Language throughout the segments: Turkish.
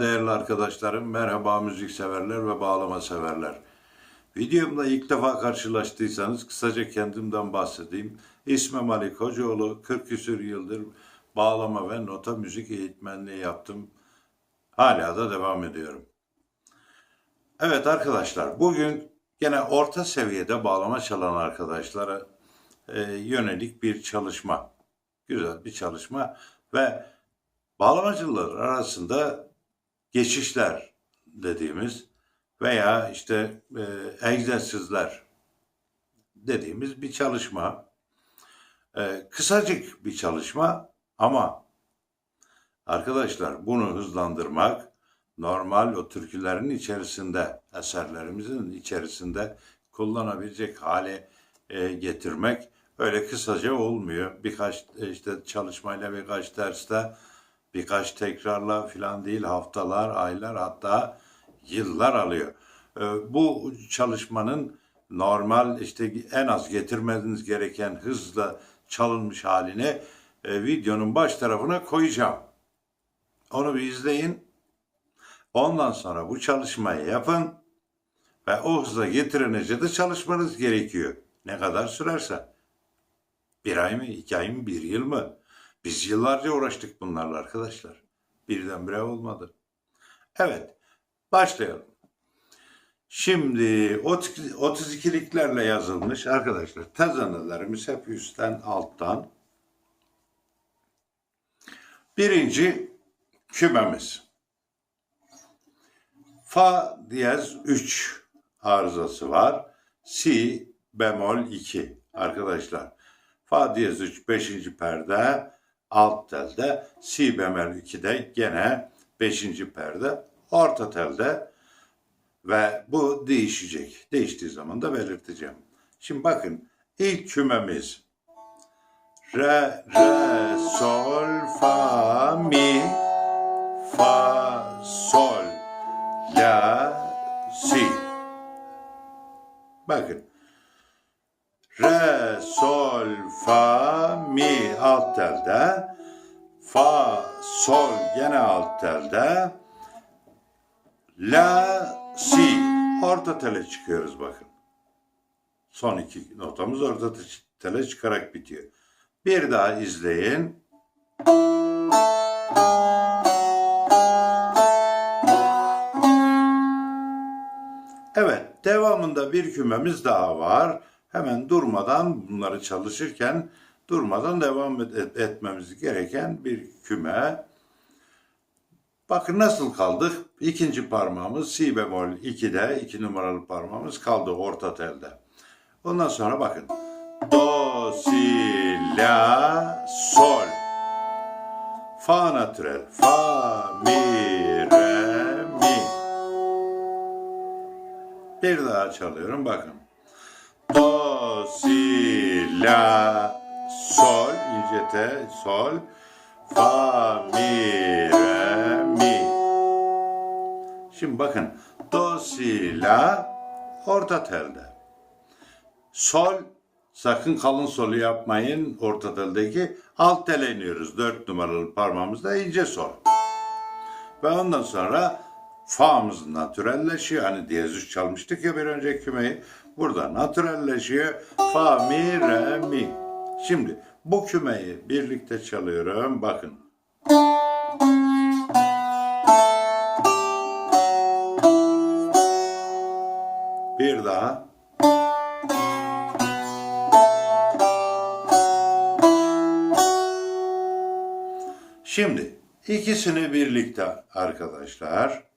Değerli arkadaşlarım, merhaba müzik severler ve bağlama severler. Videomda ilk defa karşılaştıysanız kısaca kendimden bahsedeyim. İsmim Ali Kocaoğlu, 40 küsür yıldır bağlama ve nota müzik eğitmenliği yaptım. Hala da devam ediyorum. Evet arkadaşlar, bugün gene orta seviyede bağlama çalan arkadaşlara e, yönelik bir çalışma. Güzel bir çalışma ve bağlamacılar arasında geçişler dediğimiz veya işte e, egzersizler dediğimiz bir çalışma. E, kısacık bir çalışma ama arkadaşlar bunu hızlandırmak normal o türkülerin içerisinde, eserlerimizin içerisinde kullanabilecek hale e, getirmek öyle kısaca olmuyor. Birkaç e, işte çalışmayla birkaç derste birkaç tekrarla filan değil haftalar, aylar hatta yıllar alıyor. Ee, Bu çalışmanın normal işte en az getirmeniz gereken hızla çalınmış halini e, videonun baş tarafına koyacağım. Onu bir izleyin. Ondan sonra bu çalışmayı yapın ve o hızla getirince de çalışmanız gerekiyor. Ne kadar sürerse. Bir ay mı, iki ay mı, bir yıl mı? Biz yıllarca uğraştık bunlarla arkadaşlar. Birdenbire olmadı. Evet, başlayalım. Şimdi 32'liklerle yazılmış arkadaşlar. Tezanelerimiz hep üstten alttan. Birinci kümemiz. Fa diyez 3 arızası var. Si bemol 2 arkadaşlar. Fa diyez 3 5. perde alt telde. Si bemol 2'de gene 5. perde orta telde ve bu değişecek. Değiştiği zaman da belirteceğim. Şimdi bakın ilk kümemiz re, re, sol, fa, mi, fa, Bakın. Re, sol, fa, mi alt telde. Fa, sol gene alt telde. La, si. Orta tele çıkıyoruz bakın. Son iki notamız orta tele çıkarak bitiyor. Bir daha izleyin. Evet, devamında bir kümemiz daha var. Hemen durmadan bunları çalışırken durmadan devam et- etmemiz gereken bir küme. Bakın nasıl kaldık? İkinci parmağımız si bemol 2'de, iki numaralı parmağımız kaldı orta telde. Ondan sonra bakın. Do, si, la, sol. Fa natürel. Fa, mi, Bir daha çalıyorum bakın. Do, si, la, sol, ince te, sol. Fa, mi, re, mi. Şimdi bakın. Do, si, la, orta telde. Sol, sakın kalın solu yapmayın orta teldeki. Alt tele iniyoruz. Dört numaralı parmağımızda ince sol. Ve ondan sonra fa'mız natürelleşiyor. Hani diyez üç çalmıştık ya bir önceki kümeyi. Burada natürelleşiyor. Fa, mi, re, mi. Şimdi bu kümeyi birlikte çalıyorum. Bakın. Bir daha. Şimdi ikisini birlikte arkadaşlar.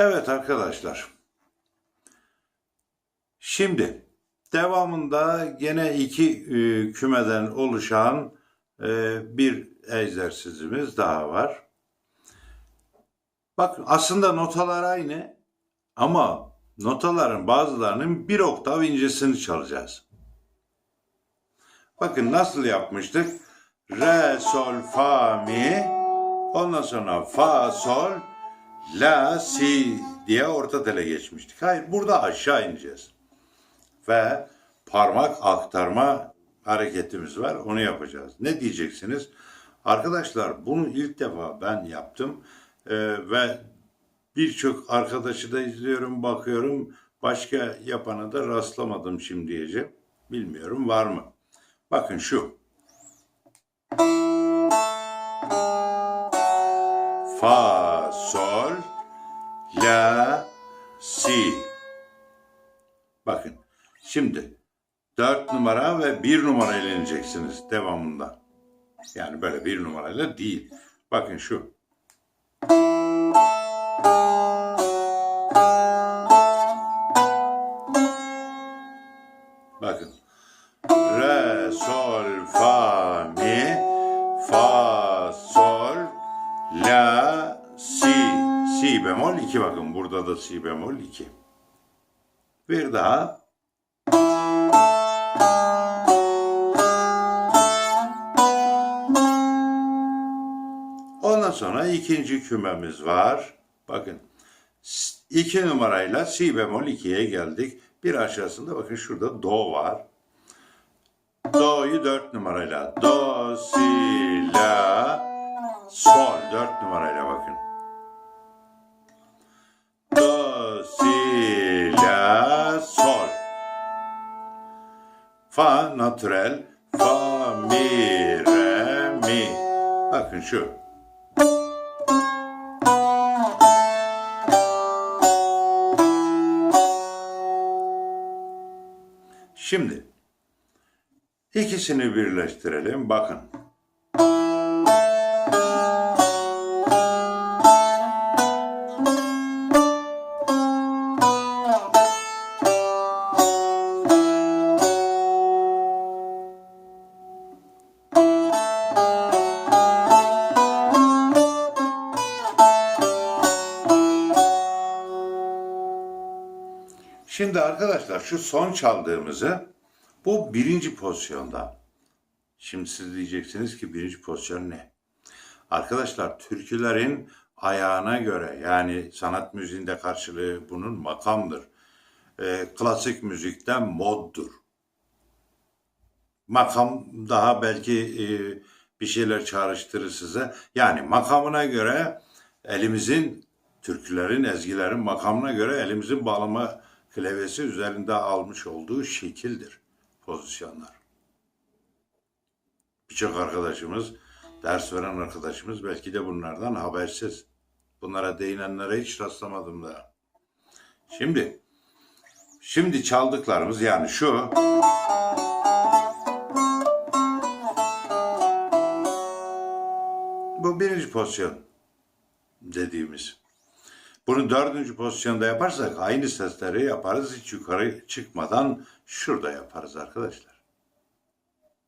Evet arkadaşlar. Şimdi devamında gene iki e, kümeden oluşan e, bir egzersizimiz daha var. Bak aslında notalar aynı ama notaların bazılarının bir oktav incesini çalacağız. Bakın nasıl yapmıştık? Re, sol, fa, mi. Ondan sonra fa, sol, la, si diye orta tele geçmiştik. Hayır burada aşağı ineceğiz. Ve parmak aktarma hareketimiz var. Onu yapacağız. Ne diyeceksiniz? Arkadaşlar bunu ilk defa ben yaptım. Ee, ve birçok arkadaşı da izliyorum, bakıyorum. Başka yapana da rastlamadım şimdiyece. Bilmiyorum var mı? Bakın şu. Fa, la, si. Bakın. Şimdi dört numara ve bir numara ile ineceksiniz devamında. Yani böyle bir numarayla değil. Bakın şu. 2 bakın. Burada da si bemol 2. Bir daha. Ondan sonra ikinci kümemiz var. Bakın. s- iki numarayla si bemol 2'ye geldik. Bir aşağısında bakın şurada do var. Do'yu dört numarayla. Do, si, la, sol. Dört numarayla bakın. Si, la, sol. Fa natürel. Fa, mi, re, mi. Bakın şu. Şimdi ikisini birleştirelim. Bakın. Arkadaşlar şu son çaldığımızı bu birinci pozisyonda. Şimdi siz diyeceksiniz ki birinci pozisyon ne? Arkadaşlar türkülerin ayağına göre yani sanat müziğinde karşılığı bunun makamdır. Ee, klasik müzikte moddur. Makam daha belki e, bir şeyler çağrıştırır size. Yani makamına göre elimizin türkülerin, ezgilerin makamına göre elimizin bağlama klavyesi üzerinde almış olduğu şekildir pozisyonlar. Birçok arkadaşımız, ders veren arkadaşımız belki de bunlardan habersiz. Bunlara değinenlere hiç rastlamadım da. Şimdi, şimdi çaldıklarımız yani şu. Bu birinci pozisyon dediğimiz. Bunu dördüncü pozisyonda yaparsak aynı sesleri yaparız. Hiç yukarı çıkmadan şurada yaparız arkadaşlar.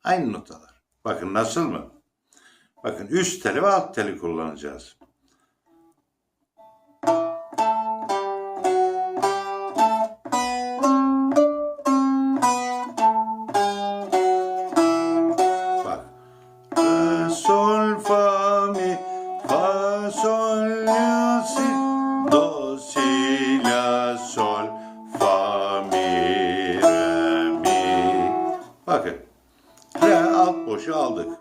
Aynı notalar. Bakın nasıl mı? Bakın üst teli ve alt teli kullanacağız. Boşu aldık.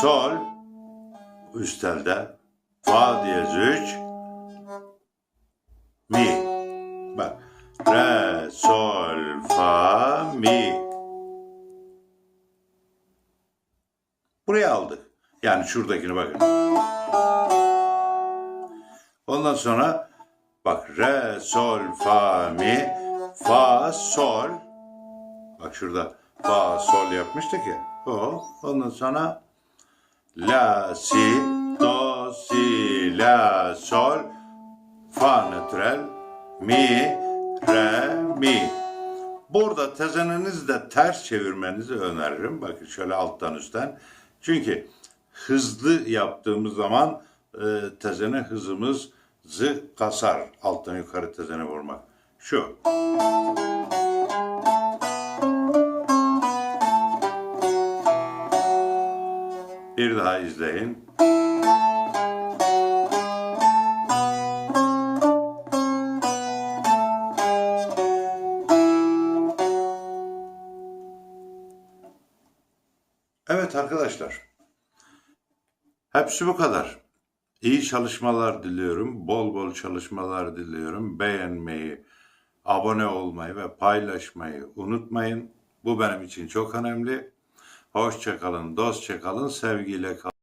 Sol, üst telde, fa diyez 3, mi. Bak. Re, sol, fa, mi. Buraya aldık. Yani şuradakini bakın. Ondan sonra bak re, sol, fa, mi, fa, sol. Bak şurada fa, sol yapmıştık ya. O. Ondan sonra la, si, do, si, la, sol, fa natürel, mi, re, mi. Burada tezeninizi de ters çevirmenizi öneririm. Bakın şöyle alttan üstten. Çünkü hızlı yaptığımız zaman e, tezene hızımızı kasar. Alttan yukarı tezene vurmak. Şu. Bir daha izleyin. Evet arkadaşlar. Hepsi bu kadar. İyi çalışmalar diliyorum. Bol bol çalışmalar diliyorum. Beğenmeyi, abone olmayı ve paylaşmayı unutmayın. Bu benim için çok önemli. Hoşçakalın, dostça kalın, sevgiyle kalın.